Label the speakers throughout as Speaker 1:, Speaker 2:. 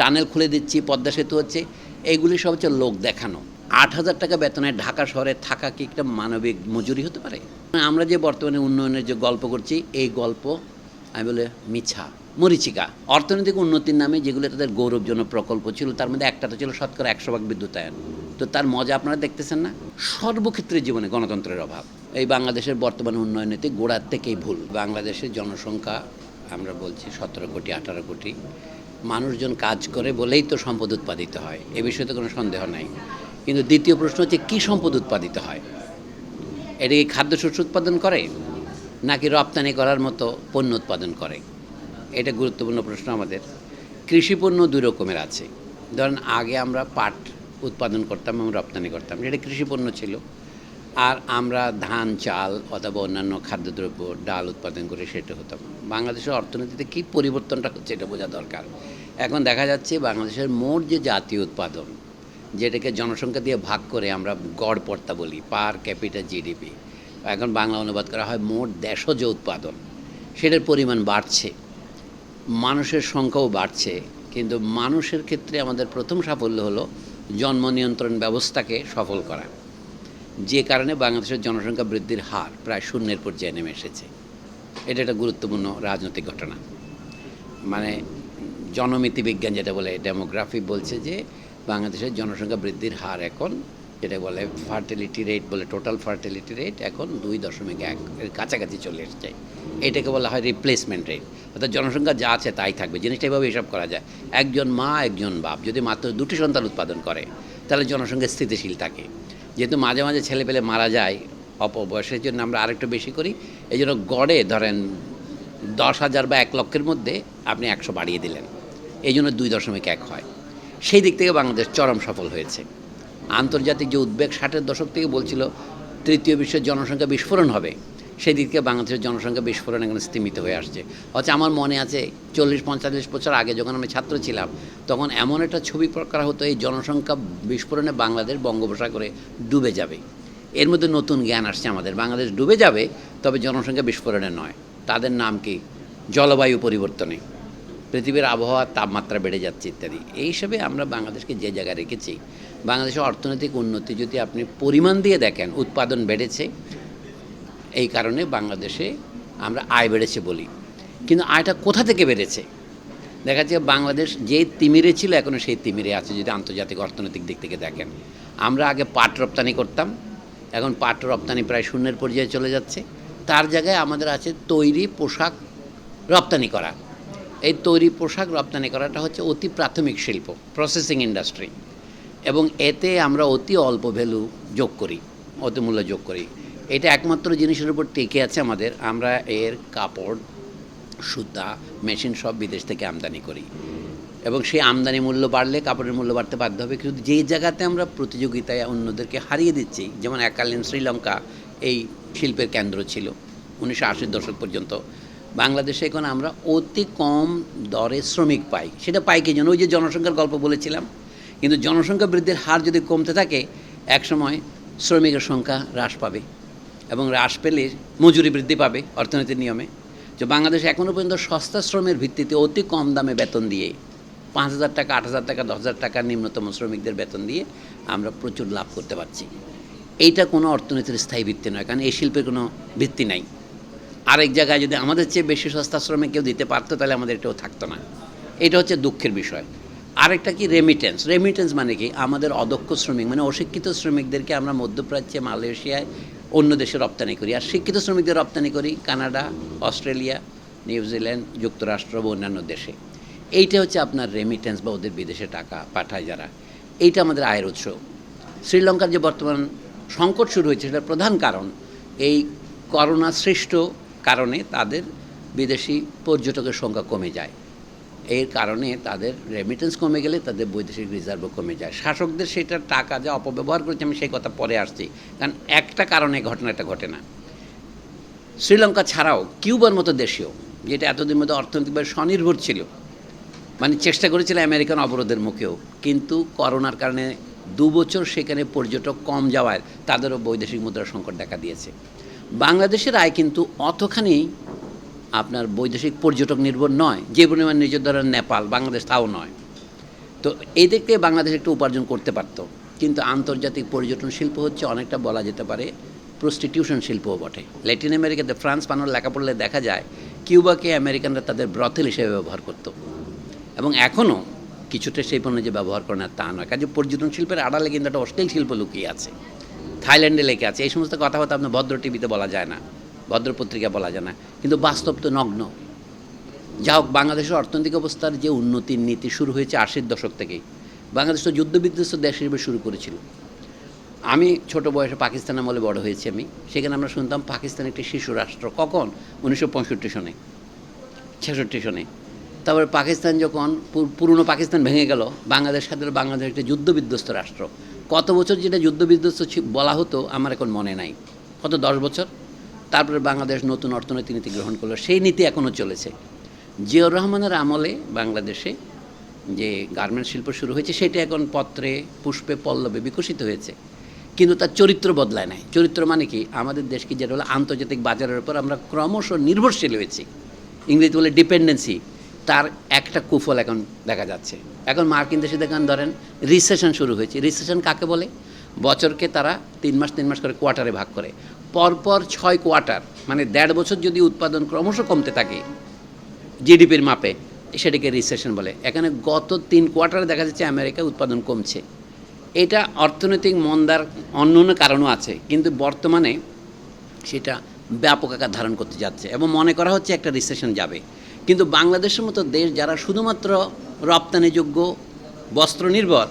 Speaker 1: Tunnel খুলে দিচ্ছি, পদ্মা সেতু হচ্ছে। এইগুলি সব হচ্ছে লোক দেখানো। আট হাজার টাকা বেতনে ঢাকা শহরে থাকা কি একটা মানবিক মজুরি হতে পারে? আমরা যে বর্তমানে উন্নয়নের যে গল্প করছি, এই গল্প, আমি বলে মিছা, মরিচিকা। অর্থনৈতিক উন্নতির নামে যেগুলো তাদের গৌরবজনক প্রকল্প ছিল, তার মধ্যে একটা তো ছিল শতকরা একশো ভাগ বিদ্যুতায়ন তো তার মজা আপনারা দেখতেছেন না? সর্বক্ষেত্রে জীবনে গণতন্ত্রের অভাব। এই বাংলাদেশের বর্তমান উন্নয়নেতে গোড়ার থেকেই ভুল। বাংলাদেশের জনসংখ্যা, আমরা বলছি সতেরো কোটি, আঠারো কোটি। মানুষজন কাজ করে বলেই তো সম্পদ উৎপাদিত হয়। এ বিষয়ে তো কোনো সন্দেহ নাই। কিন্তু দ্বিতীয় প্রশ্ন হচ্ছে, কী সম্পদ উৎপাদিত হয়? এটা কি খাদ্যশস্য উৎপাদন করে, নাকি রপ্তানি করার মতো পণ্য উৎপাদন করে? এটা গুরুত্বপূর্ণ প্রশ্ন আমাদের। কৃষি পণ্য দুই রকমের আছে। ধরেন, আগে আমরা পাট উৎপাদন করতাম এবং রপ্তানি করতাম। যেটা কৃষি পণ্য ছিল। আর আমরা ধান, চাল অথবা অন্যান্য খাদ্যদ্রব্য, ডাল উৎপাদন করে সেটা হতাম। বাংলাদেশের অর্থনীতিতে কী পরিবর্তনটা হচ্ছে এটা বোঝা দরকার। এখন দেখা যাচ্ছে বাংলাদেশের মোট যে জাতীয় উৎপাদন, যেটাকে জনসংখ্যা দিয়ে ভাগ করে আমরা গড় পড়তা বলি, পার ক্যাপিটাল জিডিপি, এখন বাংলা অনুবাদ করা হয় মোট দেশজ উৎপাদন। সেটার পরিমাণ বাড়ছে, মানুষের সংখ্যাও বাড়ছে, কিন্তু মানুষের ক্ষেত্রে আমাদের প্রথম সাফল্য হলো জন্ম নিয়ন্ত্রণ ব্যবস্থাকে সফল করা। যে কারণে বাংলাদেশের জনসংখ্যা বৃদ্ধির হার প্রায় শূন্যের পর্যায়ে নেমে এসেছে। এটা একটা গুরুত্বপূর্ণ রাজনৈতিক ঘটনা। মানে জনমিতি বিজ্ঞান যেটা বলে, ডেমোগ্রাফি বলছে যে বাংলাদেশের জনসংখ্যা বৃদ্ধির হার এখন যেটা বলে ফার্টিলিটি রেট বলে, টোটাল ফার্টিলিটি রেট এখন দুই দশমিক এক এর কাছাকাছি চলে এসছে। এটাকে বলা হয় রিপ্লেসমেন্ট রেট। অর্থাৎ জনসংখ্যা যা আছে তাই থাকবে। জিনিসটা এভাবে হিসাব করা যায়। একজন মা, একজন বাপ যদি মাত্র দুটি সন্তান উৎপাদন করে, তাহলে জনসংখ্যা স্থিতিশীল থাকে। যেহেতু মাঝে মাঝে ছেলে পেলে মারা যায়, অপবয়সের জন্য আমরা আরেকটু বেশি করি এই জন্য গড়ে ধরেন দশ হাজার বা এক লক্ষের মধ্যে আপনি একশো বাড়িয়ে দিলেন। এই জন্য দুই দশমিক এক হয়। সেই দিক থেকে বাংলাদেশ চরম সফল হয়েছে। আন্তর্জাতিক যে উদ্বেগ ষাটের দশক থেকে বলছিল, তৃতীয় বিশ্বের জনসংখ্যা বিস্ফোরণ হবে। সেই দিক থেকে বাংলাদেশের জনসংখ্যা বিস্ফোরণ এখানে স্তীমিত হয়ে আসছে। অথচ আমার মনে আছে, চল্লিশ পঁয়তাল্লিশ বছর আগে যখন আমি ছাত্র ছিলাম, তখন এমন একটা ছবি করা হতো, এই জনসংখ্যা বিস্ফোরণে বাংলাদেশ বঙ্গোপসাগরে ডুবে যাবে। এর মধ্যে নতুন জ্ঞান আসছে আমাদের। বাংলাদেশ ডুবে যাবে, তবে জনসংখ্যা বিস্ফোরণে নয়। তাদের নাম কি? জলবায়ু পরিবর্তনে। পৃথিবীর আবহাওয়ার তাপমাত্রা বেড়ে যাচ্ছে ইত্যাদি। এই হিসাবে আমরা বাংলাদেশকে যে জায়গায় রেখেছি, বাংলাদেশের অর্থনৈতিক উন্নতি যদি আপনি পরিমাণ দিয়ে দেখেন, উৎপাদন বেড়েছে এই কারণে বাংলাদেশে আমরা আয় বেড়েছে বলি। কিন্তু আয়টা কোথা থেকে বেড়েছে? দেখা যাচ্ছে বাংলাদেশ যে তিমিরে ছিল এখনও সেই তিমিরে আছে, যদি আন্তর্জাতিক অর্থনৈতিক দিক থেকে দেখেন। আমরা আগে পাট রপ্তানি করতাম, এখন পাট রপ্তানি প্রায় শূন্যের পর্যায়ে চলে যাচ্ছে। তার জায়গায় আমাদের আছে তৈরি পোশাক রপ্তানি করা। এই তৈরি পোশাক রপ্তানি করাটা হচ্ছে অতি প্রাথমিক শিল্প প্রসেসিং ইন্ডাস্ট্রি এবং এতে আমরা অতি অল্প ভ্যালু যোগ করি, অতি মূল্য যোগ করি। এটা একমাত্র জিনিসের উপর টেকে আছে আমাদের। আমরা এর কাপড়, সুতা, মেশিন সব বিদেশ থেকে আমদানি করি। এবং সেই আমদানি মূল্য বাড়লে কাপড়ের মূল্য বাড়তে বাধ্য হবে। কিন্তু যেই জায়গাতে আমরা প্রতিযোগিতায় অন্যদেরকে হারিয়ে দিচ্ছি, যেমন এককালীন শ্রীলঙ্কা এই শিল্পের কেন্দ্র ছিল উনিশশো আশির দশক পর্যন্ত। বাংলাদেশে এখন আমরা অতি কম দরে শ্রমিক পাই। সেটা পাই কি জন্য? ওই যে জনসংখ্যার গল্প বলেছিলাম। কিন্তু জনসংখ্যা বৃদ্ধির হার যদি কমতে থাকে একসময় শ্রমিকের সংখ্যা হ্রাস পাবে। এবং হ্রাস পেলে মজুরি বৃদ্ধি পাবে অর্থনীতির নিয়মে। যে বাংলাদেশ এখনও পর্যন্ত সস্তা শ্রমের ভিত্তিতে অতি কম দামে বেতন দিয়ে পাঁচ হাজার টাকা, আট হাজার টাকা, দশ হাজার টাকা নিম্নতম শ্রমিকদের বেতন দিয়ে আমরা প্রচুর লাভ করতে পারছি। এইটা কোনো অর্থনীতির স্থায়ী ভিত্তি নয়, কারণ এই শিল্পের কোনো ভিত্তি নাই। আরেক জায়গায় যদি আমাদের চেয়ে বেশি সস্তা শ্রমে কেউ দিতে পারতো, তাহলে আমাদের এটাও থাকতো না। এটা হচ্ছে দুঃখের বিষয়। আরেকটা কি? রেমিটেন্স রেমিটেন্স মানে কি? আমাদের অদক্ষ শ্রমিক মানে অশিক্ষিত শ্রমিকদেরকে আমরা মধ্যপ্রাচ্যে, মালয়েশিয়ায় অন্য দেশে রপ্তানি করি। আর শিক্ষিত শ্রমিকদের রপ্তানি করি, কানাডা, অস্ট্রেলিয়া নিউজিল্যান্ড যুক্তরাষ্ট্র বা অন্যান্য দেশে। এইটা হচ্ছে আপনার রেমিটেন্স বা ওদের বিদেশে টাকা পাঠায় যারা। এইটা আমাদের আয়ের উৎস। শ্রীলঙ্কার যে বর্তমান সংকট শুরু হয়েছে, সেটার প্রধান কারণ, এই করোনা সৃষ্ট কারণে তাদের বিদেশি পর্যটকের সংখ্যা কমে যায়। এর কারণে তাদের রেমিটেন্স কমে গেলে তাদের বৈদেশিক রিজার্ভও কমে যায়। শাসকদের সেটা টাকা যা অপব্যবহার করেছে, আমি সেই কথা পরে আসছি। কারণ একটা কারণে ঘটনাটা ঘটে না। শ্রীলঙ্কা ছাড়াও কিউবার মতো দেশেও যেটা এতদিন মধ্যে অর্থনৈতিকভাবে স্বনির্ভর ছিল মানে চেষ্টা করেছিল আমেরিকান অবরোধের মুখেও, কিন্তু করোনার কারণে দু বছর সেখানে পর্যটক কম যাওয়ায় তাদেরও বৈদেশিক মুদ্রার সংকট দেখা দিয়েছে। বাংলাদেশের আয় কিন্তু অতখানি আপনার বৈদেশিক পর্যটক নির্ভর নয়, যে পরিমাণ নিজের ধরেন নেপাল, বাংলাদেশ, তাও নয়। তো এই দিক থেকে বাংলাদেশ একটু উপার্জন করতে পারত। কিন্তু আন্তর্জাতিক পর্যটন শিল্প হচ্ছে অনেকটা বলা যেতে পারে প্রস্টিটিউশন শিল্পও বটে। ল্যাটিন আমেরিকাতে ফ্রান্স পানোর লেখা পড়লে দেখা যায় কিউবাকে আমেরিকানরা তাদের ব্রথেল হিসেবে ব্যবহার করত। এবং এখনও কিছুটা সেই পণ্য যে ব্যবহার করে না তা নয়। কাজে পর্যটন শিল্পের আড়ালে কিন্তু একটা অশ্লীল শিল্প লুকিয়ে আছে। থাইল্যান্ডে লেখে আছে, এই সমস্ত কথাবার্তা আপনার ভদ্র টিভিতে বলা যায় না। ভদ্র পত্রিকা বলা যায় না, কিন্তু বাস্তব তো নগ্ন। যা হোক, বাংলাদেশের অর্থনৈতিক অবস্থার যে উন্নতির নীতি শুরু হয়েছে আশির দশক থেকেই, বাংলাদেশ তো যুদ্ধবিধ্বস্ত দেশ হিসেবে শুরু করেছিল। আমি ছোট বয়সে পাকিস্তান আমলে বড় হয়েছি আমি, সেখানে আমরা শুনতাম পাকিস্তান একটি শিশু রাষ্ট্র, কখন? উনিশশো পঁয়ষট্টি সনে, ছেষট্টি সনে। তারপরে পাকিস্তান যখন পুরনো পাকিস্তান ভেঙে গেল, বাংলাদেশ সাথে বাংলাদেশ একটি যুদ্ধবিধ্বস্ত রাষ্ট্র। কত বছর যেটা যুদ্ধবিধ্বস্ত বলা হতো, আমার এখন মনে নাই। কত দশ বছর? তারপরে বাংলাদেশ নতুন অর্থনৈতিক নীতি গ্রহণ করল। সেই নীতি এখনও চলেছে। জিয়াউর রহমানের আমলে বাংলাদেশে যে গার্মেন্টস শিল্প শুরু হয়েছে, সেটা এখন পত্রে, পুষ্পে, পল্লবে বিকশিত হয়েছে। কিন্তু তার চরিত্র বদলায় নাই। চরিত্র মানে কি? আমাদের দেশকে যেটা হলো, আন্তর্জাতিক বাজারের উপর আমরা ক্রমশ নির্ভরশীল হয়েছি। ইংরেজি বলে ডিপেন্ডেন্সি তার একটা কুফল এখন দেখা যাচ্ছে। এখন মার্কিন দেশে দেখেন, ধরেন রিসেশন শুরু হয়েছে। রিসেশন কাকে বলে? বছরকে তারা তিন মাস তিন মাস করে কোয়ার্টারে ভাগ করে। পরপর ছয় কোয়ার্টার মানে দেড় বছর যদি উৎপাদন ক্রমশ কমতে থাকে, জিডিপির মাপে, সেটাকে রিসেশন বলে। এখানে গত তিন কোয়ার্টারে দেখা যাচ্ছে আমেরিকা উৎপাদন কমছে। এটা অর্থনৈতিক মন্দার অন্য অন্য কারণও আছে, কিন্তু বর্তমানে সেটা ব্যাপক আকার ধারণ করতে যাচ্ছে এবং মনে করা হচ্ছে একটা রিসেশন যাবে। কিন্তু বাংলাদেশের মতো দেশ যারা শুধুমাত্র রপ্তানিযোগ্য বস্ত্র নির্ভর,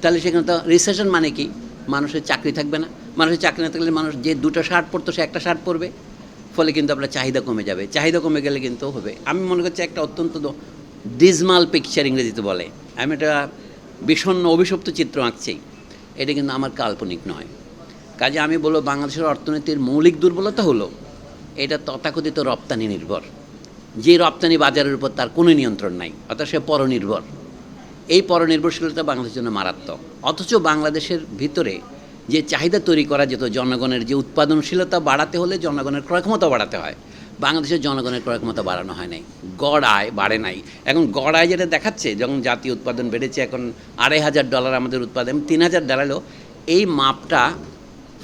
Speaker 1: তাহলে সেখানে তো রিসেশন মানে কি? মানুষের চাকরি থাকবে না। মানুষের চাকরি না থাকলে মানুষ যে দুটো শার্ট পরতো সে একটা শার্ট পরবে। ফলে কিন্তু আপনার চাহিদা কমে যাবে। চাহিদা কমে গেলে কিন্তু হবে। আমি মনে করছি একটা অত্যন্ত ডিজমাল পিকচার ইংরেজিতে বলে। আমি একটা বিষণ্ণ অভিশপ্ত চিত্র আঁকছি। এটা কিন্তু আমার কাল্পনিক নয়। কাজে আমি বলব, বাংলাদেশের অর্থনীতির মৌলিক দুর্বলতা হলো, এটা তথাকথিত রপ্তানি নির্ভর। যে রপ্তানি বাজারের উপর তার কোনো নিয়ন্ত্রণ নাই, অর্থাৎ সে পরনির্ভর। এই পরনির্ভরশীলতা বাংলাদেশের জন্য মারাত্মক। অথচ বাংলাদেশের ভিতরে যে চাহিদা তৈরি করা যেত জনগণের, যে উৎপাদনশীলতা বাড়াতে হলে জনগণের ক্রয় ক্ষমতা বাড়াতে হয়। বাংলাদেশের জনগণের ক্রয় ক্ষমতা বাড়ানো হয় নাই। গড় আয় বাড়ে নাই। এখন গড় আয় যেটা দেখাচ্ছে, যখন জাতীয় উৎপাদন বেড়েছে, এখন আড়াই হাজার ডলার আমাদের উৎপাদন, তিন হাজার ডলারও এই মাপটা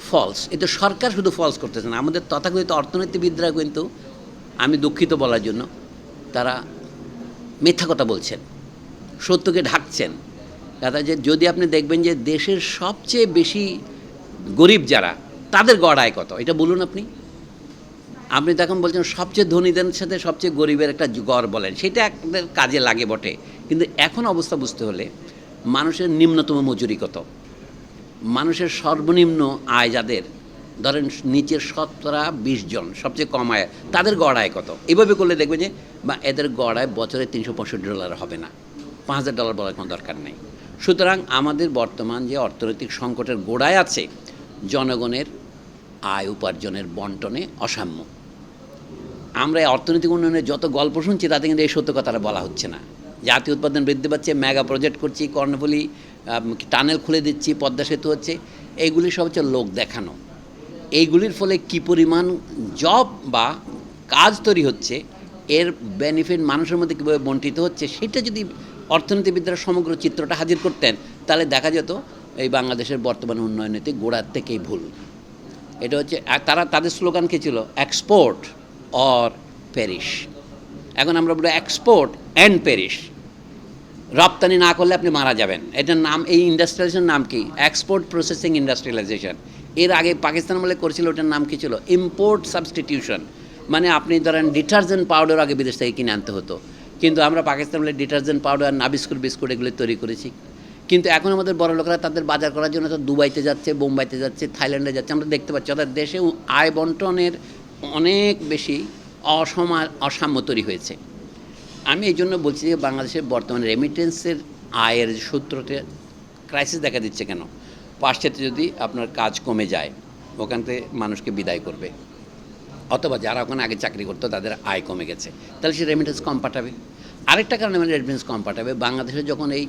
Speaker 1: ফলস এটা সরকার শুধু ফলস করতেছে না, আমাদের তথাকথিত অর্থনীতিবিদরা কিন্তু, আমি দুঃখিত বলার জন্য, তারা মিথ্যা কথা বলছেন, সত্যকে ঢাকছেন। দাদা যে, যদি আপনি দেখবেন যে দেশের সবচেয়ে বেশি গরিব যারা, তাদের গড় আয় কত? এটা বলুন আপনি। আপনি তখন বলছেন সবচেয়ে ধনীদের সাথে সবচেয়ে গরিবের একটা গড় বলেন, সেটা একদের কাজে লাগে বটে। কিন্তু এখন অবস্থা বুঝতে হলে মানুষের নিম্নতম মজুরি কত? মানুষের সর্বনিম্ন আয় যাদের, ধরেন নিচের শতকরা বিশ জন, সবচেয়ে কম আয় তাদের গড় আয় কত? এভাবে করলে দেখবে যে, বা এদের গড় আয় বছরে তিনশো পঁয়ষট্টি ডলার হবে না। পাঁচ হাজার ডলার বলার কোনো দরকার নেই। সুতরাং আমাদের বর্তমান যে অর্থনৈতিক সংকটের গোড়ায় আছে জনগণের আয় উপার্জনের বন্টনে অসাম্য। আমরা অর্থনৈতিক উন্নয়নের যত গল্প শুনছি, তাতে কিন্তু এই সত্য কথাটা বলা হচ্ছে না। জাতীয় উৎপাদন বৃদ্ধি পাচ্ছে, মেগা প্রজেক্ট করছি, কর্ণফুলি টানেল খুলে দিচ্ছি, পদ্মা সেতু হচ্ছে। এইগুলি সব হচ্ছে লোক দেখানো। এইগুলির ফলে কি পরিমাণ জব বা কাজ তৈরি হচ্ছে, এর বেনিফিট মানুষের মধ্যে কীভাবে বন্টিত হচ্ছে, সেটা যদি অর্থনীতিবিদরা সমগ্র চিত্রটা হাজির করতেন, তাহলে দেখা যেত এই বাংলাদেশের বর্তমান উন্নয়নীতি গোড়ার থেকেই ভুল। এটা হচ্ছে তারা, তাদের স্লোগান কী ছিল? এক্সপোর্ট অর প্যারিস এখন আমরা বলি এক্সপোর্ট অ্যান্ড প্যারিস রপ্তানি না করলে আপনি মারা যাবেন। এটার নাম, এই ইন্ডাস্ট্রিয়ালাইজেশন নাম কি? এক্সপোর্ট প্রসেসিং ইন্ডাস্ট্রিয়ালাইজেশন এর আগে পাকিস্তান বলে করেছিল, ওটার নাম কি ছিল? ইম্পোর্ট সাবস্টিটিউশন মানে আপনি ধরেন ডিটারজেন্ট পাউডার আগে বিদেশ থেকে কিনে আনতে হতো। কিন্তু আমরা পাকিস্তান বলে ডিটারজেন্ট পাউডার না বিস্কুট বিস্কুট এগুলো তৈরি করেছি। কিন্তু এখন আমাদের বড় লোকেরা তাদের বাজার করার জন্য তো দুবাইতে যাচ্ছে, বোম্বাইতে যাচ্ছে, থাইল্যান্ডে যাচ্ছে। আমরা দেখতে পাচ্ছি, অর্থাৎ দেশে আয় বন্টনের অনেক বেশি অসমা অসাম্য তৈরি হয়েছে। আমি এই জন্য বলছি যে বাংলাদেশের বর্তমানে রেমিটেন্সের আয়ের সূত্রতে ক্রাইসিস দেখা দিচ্ছে কেন? পাশ্চাত্যে যদি আপনার কাজ কমে যায়, ওখান থেকে মানুষকে বিদায় করবে। অথবা যারা ওখানে আগে চাকরি করতো, তাদের আয় কমে গেছে। তাহলে সে রেমিটেন্স কম পাঠাবে। আরেকটা কারণে মানে রেমিটেন্স কম পাঠাবে, বাংলাদেশে যখন এই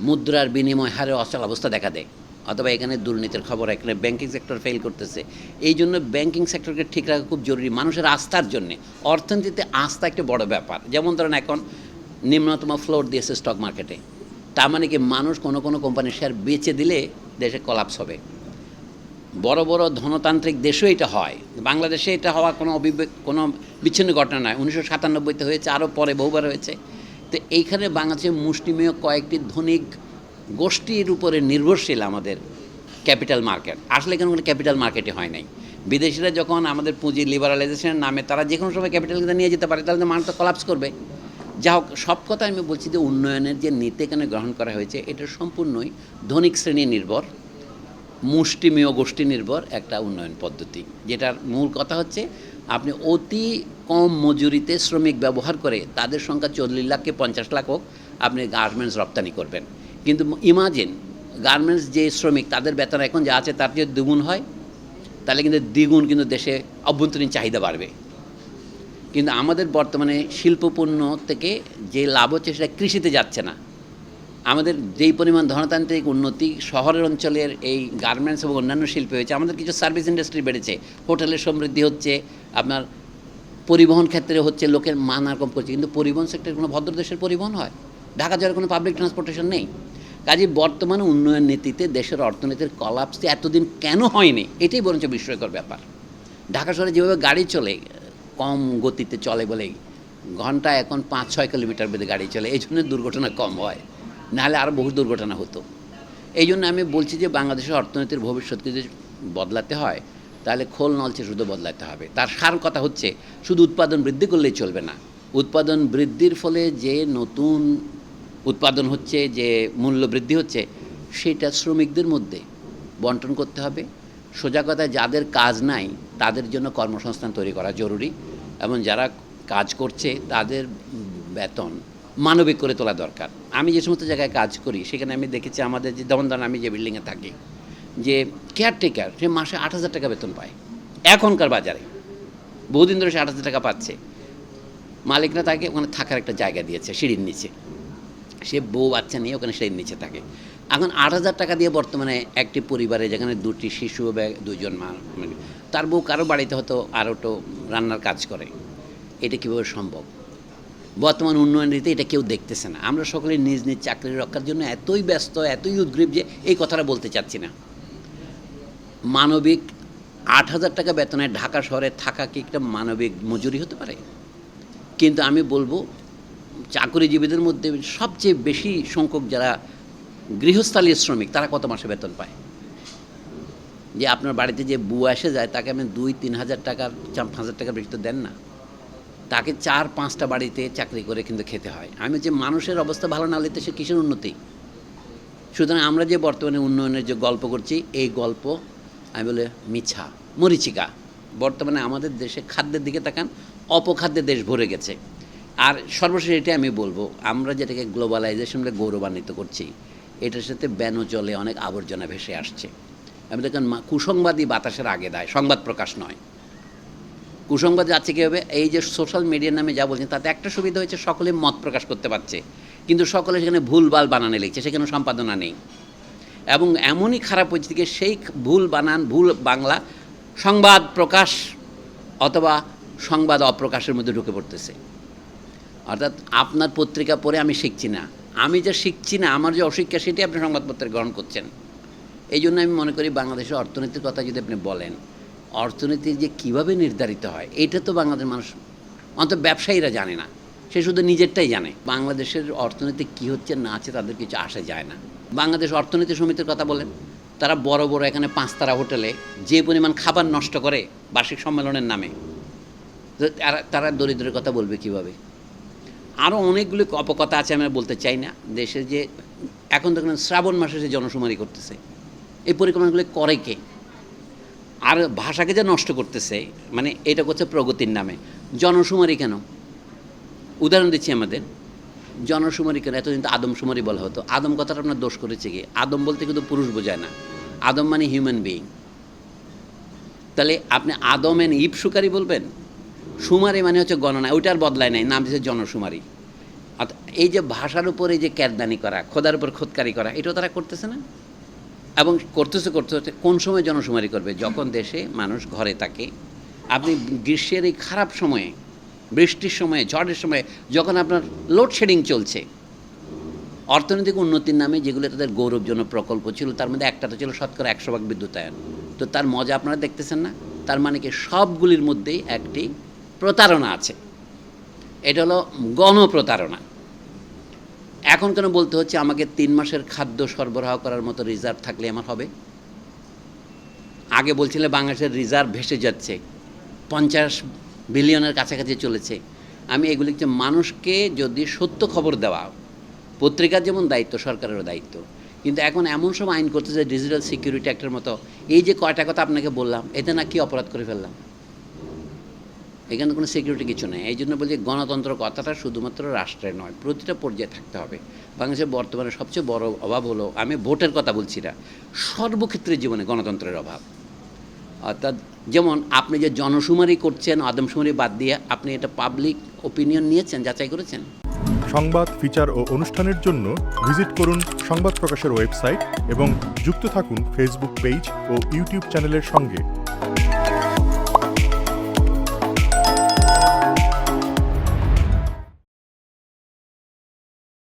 Speaker 1: মুদ্রার বিনিময় হারে অচল অবস্থা দেখা দেয়। অথবা এখানে দুর্নীতির খবর, এখানে ব্যাংকিং সেক্টর ফেল করতেছে। এই জন্য ব্যাংকিং সেক্টরকে ঠিক রাখা খুব জরুরি মানুষের আস্থার জন্যে। অর্থনীতিতে আস্থা একটা বড় ব্যাপার। যেমন ধরেন এখন নিম্নতম ফ্লোর দিয়েছে স্টক মার্কেটে তার মানে কি মানুষ কোনো কোনো কোম্পানির শেয়ার বেচে দিলে দেশে কলাপস হবে। বড় বড় ধনতান্ত্রিক দেশেও এটা হয়। বাংলাদেশে এটা হওয়া কোনো অবিবেক কোনো বিচ্ছিন্ন ঘটনা নয়। উনিশশো সাতানব্বইতে হয়েছে, আরও পরে বহুবার হয়েছে। তো এইখানে বাংলাদেশে মুষ্টিমেয় কয়েকটি ধনিক গোষ্ঠীর উপরে নির্ভরশীল আমাদের ক্যাপিটাল মার্কেট। আসলে এখানে কোনো ক্যাপিটাল মার্কেটে হয় নাই। বিদেশিরা যখন আমাদের পুঁজি লিবারালাইজেশনের নামে তারা যে কোনো সময় ক্যাপিটাল নিয়ে যেতে পারে, তাহলে তো মানুষ তো কলাপস করবে। যা হোক, সব কথা আমি বলছি যে উন্নয়নের যে নীতি এখানে গ্রহণ করা হয়েছে, এটা সম্পূর্ণই ধনিক শ্রেণি নির্ভর, মুষ্টিমেয় গোষ্ঠী নির্ভর একটা উন্নয়ন পদ্ধতি। যেটার মূল কথা হচ্ছে আপনি অতি কম মজুরিতে শ্রমিক ব্যবহার করে তাদের সংখ্যা চল্লিশ লাখকে পঞ্চাশ লাখ হোক, আপনি গার্মেন্টস রপ্তানি করবেন। কিন্তু ইমাজিন গার্মেন্টস যে শ্রমিক, তাদের বেতন এখন যা আছে তার যদি দ্বিগুণ হয়, তাহলে কিন্তু দ্বিগুণ কিন্তু দেশে অভ্যন্তরীণ চাহিদা বাড়বে। কিন্তু আমাদের বর্তমানে শিল্পপণ্য থেকে যে লাভ হচ্ছে সেটা কৃষিতে যাচ্ছে না। আমাদের যেই পরিমাণ ধনতান্ত্রিক উন্নতি শহরের অঞ্চলের এই গার্মেন্টস এবং অন্যান্য শিল্পে হয়েছে, আমাদের কিছু সার্ভিস ইন্ডাস্ট্রি বেড়েছে। হোটেলের সমৃদ্ধি হচ্ছে, আপনার পরিবহন ক্ষেত্রে হচ্ছে লোকের মান আর কম করছে। কিন্তু পরিবহন সেক্টরে কোনো ভদ্র দেশের পরিবহন হয়? ঢাকা যাওয়ার কোনো পাবলিক ট্রান্সপোর্টেশন নেই? কাজে বর্তমানে উন্নয়ন নীতিতে দেশের অর্থনীতির কলাপসটি এতদিন কেন হয়নি? এটাই বরঞ্চ বিস্ময়কর ব্যাপার। ঢাকা শহরে যেভাবে গাড়ি চলে, কম গতিতে চলে বলেই ঘণ্টা এখন পাঁচ ছয় কিলোমিটার বেঁধে গাড়ি চলে, এই জন্য দুর্ঘটনা কম হয়। নাহলে আরও বহু দুর্ঘটনা হতো। এই জন্য আমি বলছি যে বাংলাদেশের অর্থনীতির ভবিষ্যৎকে যদি বদলাতে হয়, তাহলে খোল নলচে শুধু বদলাতে হবে। তার সার কথা হচ্ছে, শুধু উৎপাদন বৃদ্ধি করলেই চলবে না। উৎপাদন বৃদ্ধির ফলে যে নতুন উৎপাদন হচ্ছে, যে মূল্য বৃদ্ধি হচ্ছে, সেটা শ্রমিকদের মধ্যে বন্টন করতে হবে। সোজা কথা, যাদের কাজ নাই, তাদের জন্য কর্মসংস্থান তৈরি করা জরুরি। এবং যারা কাজ করছে, তাদের বেতন মানবিক করে তোলা দরকার। আমি যে সমস্ত জায়গায় কাজ করি, সেখানে আমি দেখেছি আমাদের যে যেমন ধরেন আমি যে বিল্ডিংয়ে থাকি, যে কেয়ারটেকার সে মাসে আট হাজার টাকা বেতন পায়। এখনকার বাজারে। বহুদিন ধরে সে আট হাজার টাকা পাচ্ছে। মালিকরা তাকে ওখানে থাকার একটা জায়গা দিয়েছে, সিঁড়ির নিচে। সে বউ বাচ্চা নিয়ে ওখানে সিঁড়ির নিচে থাকে। এখন আট হাজার টাকা দিয়ে বর্তমানে একটি পরিবারে, যেখানে দুটি শিশু বা দুজন মা মানে তার বউ কারও বাড়িতে হয়তো আরও তো রান্নার কাজ করে। এটা কীভাবে সম্ভব? বর্তমান উন্নয়ন রীতি এটা কেউ দেখতেছে না। আমরা সকলে নিজ নিজ চাকরি রক্ষার জন্য এতই ব্যস্ত, এতই উদ্গ্রীব যে এই কথাটা বলতে চাচ্ছি না। মানবিক আট হাজার টাকা বেতনে ঢাকা শহরে থাকা কি একটা মানবিক মজুরি হতে পারে? কিন্তু আমি বলব, চাকরিজীবীদের মধ্যে সবচেয়ে বেশি সংখ্যক যারা গৃহস্থালীয় শ্রমিক, তারা কত মাসে বেতন পায়? যে আপনার বাড়িতে যে বুয়া এসে যায়, তাকে আমি দুই, তিন হাজার টাকার, চার, পাঁচ হাজার টাকার বেশি তো দেন না। তাকে চার, পাঁচটা বাড়িতে চাকরি করে কিন্তু খেতে হয়। আমি যে মানুষের অবস্থা ভালো না হলে তো সে কিসের উন্নতি? সুতরাং আমরা যে বর্তমানে উন্নয়নের যে গল্প করছি, এই গল্প, আমি বলে মিছা, মরিচিকা। বর্তমানে আমাদের দেশে খাদ্যের দিকে তাকান, অপখাদ্যে দেশ ভরে গেছে। আর সর্বশেষ এটাই আমি বলব, আমরা যেটাকে গ্লোবালাইজেশন বলে গৌরবান্বিত করছি, এটার সাথে ব্যানো জলে অনেক আবর্জনা ভেসে আসছে। আমি দেখেন কুসংবাদী বাতাসের আগে দেয়, সংবাদ প্রকাশ নয়। কুসংবাদ যাচ্ছে কী হবে এই যে সোশ্যাল মিডিয়ার নামে যা বলছেন, তাতে একটা সুবিধা হয়েছে, সকলে মত প্রকাশ করতে পারছে। কিন্তু সকলে সেখানে ভুলভাল বানানে লিখছে সেখানে সম্পাদনা নেই। এবং এমনই খারাপ যে সেই ভুল বানান, ভুল বাংলা সংবাদ প্রকাশ অথবা সংবাদ অপ্রকাশের মধ্যে ঢুকে পড়তেছে। অর্থাৎ আপনার পত্রিকা পড়ে আমি শিখছি না। আমি যা শিখছি না, আমার যে অশিক্ষা সেটি আপনি সংবাদপত্রে গ্রহণ করছেন। এই জন্য আমি মনে করি বাংলাদেশের অর্থনীতির কথা যদি আপনি বলেন অর্থনীতি যে কীভাবে নির্ধারিত হয়, এটা তো বাংলাদেশের মানুষ, অন্তত ব্যবসায়ীরা জানে না। সে শুধু নিজেরটাই জানে, বাংলাদেশের অর্থনীতি কী হচ্ছে না আছে তাদের কিছু আসে যায় না। বাংলাদেশ অর্থনীতি সমিতির কথা বলেন, তারা বড় বড় এখানে পাঁচতারা হোটেলে যে পরিমাণ খাবার নষ্ট করে বার্ষিক সম্মেলনের নামে তারা দরিদ্রের কথা বলবে কীভাবে? আরও অনেকগুলো অপকথা আছে, আমি বলতে চাই না। দেশে যে, এখন দেখলেন শ্রাবণ মাসে সে জনশুমারি করতেছে। এই পরিকল্পনাগুলো করে কে? আর ভাষাকে যে নষ্ট করতেছে মানে এটা করছে প্রগতির নামে। জনশুমারি কেন? উদাহরণ দিচ্ছি আমাদের। জনশুমারি কেন? এতদিন তো আদমশুমারি বলা হতো। আদম কথাটা আপনার দোষ করেছে কি? আদম বলতে কিন্তু পুরুষ বোঝায় না। আদম মানে হিউম্যান বিইং তাহলে আপনি আদম এন ইপ সুকারি বলবেন? সুমারি মানে হচ্ছে গণনা। ওইটার বদলায় নাই। নাম দিচ্ছে জনশুমারি এই যে ভাষার উপর যে ক্যারদানি করা, খোদার উপর খোদকারি করা, এটাও তারা করতেছে না? এবং করতেছে করতেছে কোন সময় জনশুমারি করবে? যখন দেশে মানুষ ঘরে থাকে, আপনি গ্রীষ্মের এই খারাপ সময়ে, বৃষ্টির সময়ে, ঝড়ের সময়ে, যখন আপনার লোডশেডিং চলছে, অর্থনৈতিক উন্নতির নামে যেগুলো তাদের গৌরবজনক প্রকল্প ছিল, তার মধ্যে একটা তো ছিল শতকরা একশো ভাগ বিদ্যুতায়ন তো তার মজা আপনারা দেখতেছেন না? তার মানে কি সবগুলির মধ্যেই একটি প্রতারণা আছে। এটা হলো গণপ্রতারণা। এখন কেন বলতে হচ্ছে আমাকে তিন মাসের খাদ্য সরবরাহ করার মতো রিজার্ভ থাকলে আমার হবে? আগে বলছিলে বাংলাদেশের রিজার্ভ ভেসে যাচ্ছে, পঞ্চাশ বিলিয়নের কাছাকাছি চলেছে। আমি এগুলি যে মানুষকে যদি সত্য খবর দেওয়া, পত্রিকার যেমন দায়িত্ব, সরকারেরও দায়িত্ব, কিন্তু এখন এমন সব আইন করতেছে ডিজিটাল সিকিউরিটি অ্যাক্টের মতো। এই যে কয়টা কথা আপনাকে বললাম, এতে না কি অপরাধ করে ফেললাম? এখানে কোনো সিকিউরিটি কিছু নেই। এই জন্য বলছি গণতন্ত্র কথাটা শুধুমাত্র রাষ্ট্রের নয়, প্রতিটা পর্যায়ে থাকতে হবে। বাংলাদেশের বর্তমানে সবচেয়ে বড় অভাব হলো, আমি ভোটের কথা বলছি না সর্বক্ষেত্রে জীবনে গণতন্ত্রের অভাব। অর্থাৎ যেমন আপনি যে জনশুমারি করছেন আদমশুমারি বাদ দিয়ে আপনি এটা পাবলিক ওপিনিয়ন নিয়েছেন, যাচাই করেছেন?
Speaker 2: সংবাদ ফিচার ও অনুষ্ঠানের জন্য ভিজিট করুন সংবাদ প্রকাশের ওয়েবসাইট এবং যুক্ত থাকুন ফেসবুক পেজ ও ইউটিউব চ্যানেলের সঙ্গে।